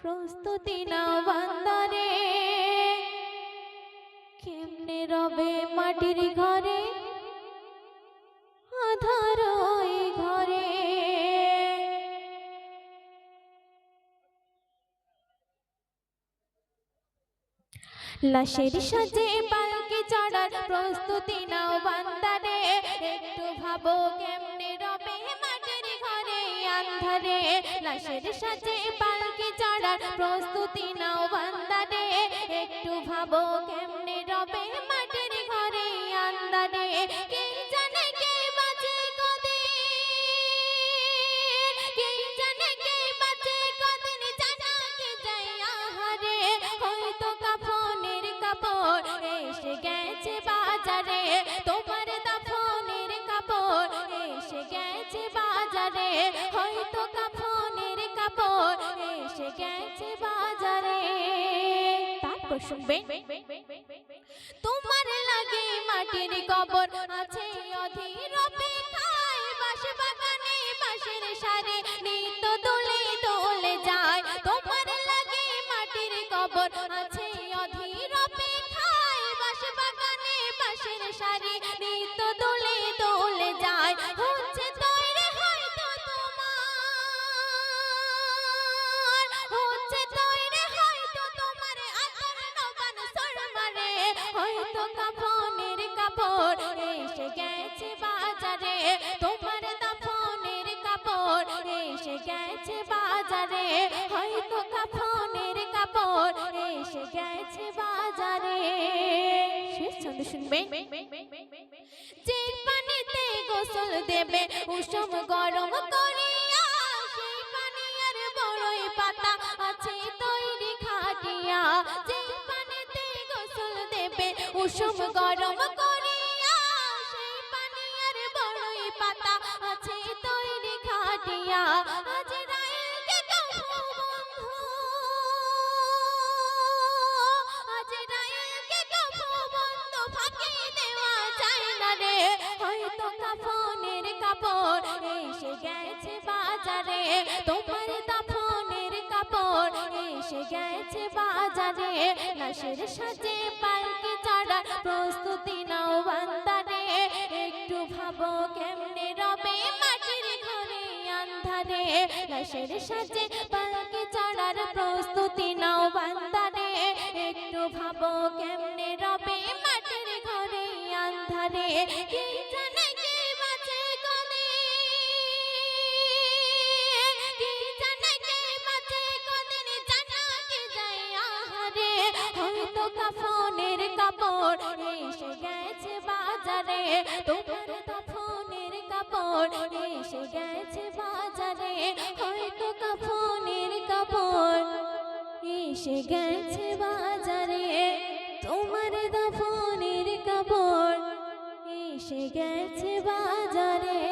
প্রস্তুতি নাও বান্দারে কেমনে রবে মাটির ঘরে? আধার ঘরে। লাশের সাজে পালকে চড়ার প্রস্তুতি নাও বান্দারে একটু ভাবো কেমনে আন্ধারে লাশের সাজে পালকে চড়ার প্রস্তুতি নাও বান্দারে একটু ভাবো কেমনে রবে মাটির ঘরে কাফনের কাপড় এসে গেছে বাজারে তারপর শুনবেন তোমার লাগে মাটির কবর, আছে অধীর অপেক্ষায় বাস বাগানে বাসের সারে নিত্য দোলে দোলে যায়। তোমার লাগে মাটির কবর, আছে অধীর অপেক্ষায় বাস বাগানে বাসের সারে কাপড় এসে গেছে বাজারে। তোমার দাফনের কাপড় এসে গেছে বাজারে। হয়তো কাফনের কাপড় এসে গেছে বাজারে। পানিতে গোসল দেবে, উষম গরম করিয়া পাতা আছে তৈরি খাটিয়া। যে পানিতে গোসল দেবে, উষম গরম পাতা আছে তৈরি খাটিয়া। রে। হয়তো কাফনের কাপড় এসে গেছে বাজারে। তোমার দাফনের কাপড় এসে গেছে বাজারে। লাশের সাজে পালকি চড়া প্রস্তুতি আন্ধারে লাশের সাজে পালকি চড়ার প্রস্তুতি নাও বান্দারে একটু ভাবো কেমনে রবে মাটির ঘরে আন্ধারে, কে কাফনের কাপড় এসে গেছে বাজারে। তোমার কাপড় এসে গেছে কাফনের কাপড় এসে গেছে বাজারে। তোমার দাফনের কাপড় এসে গেছে বাজারে।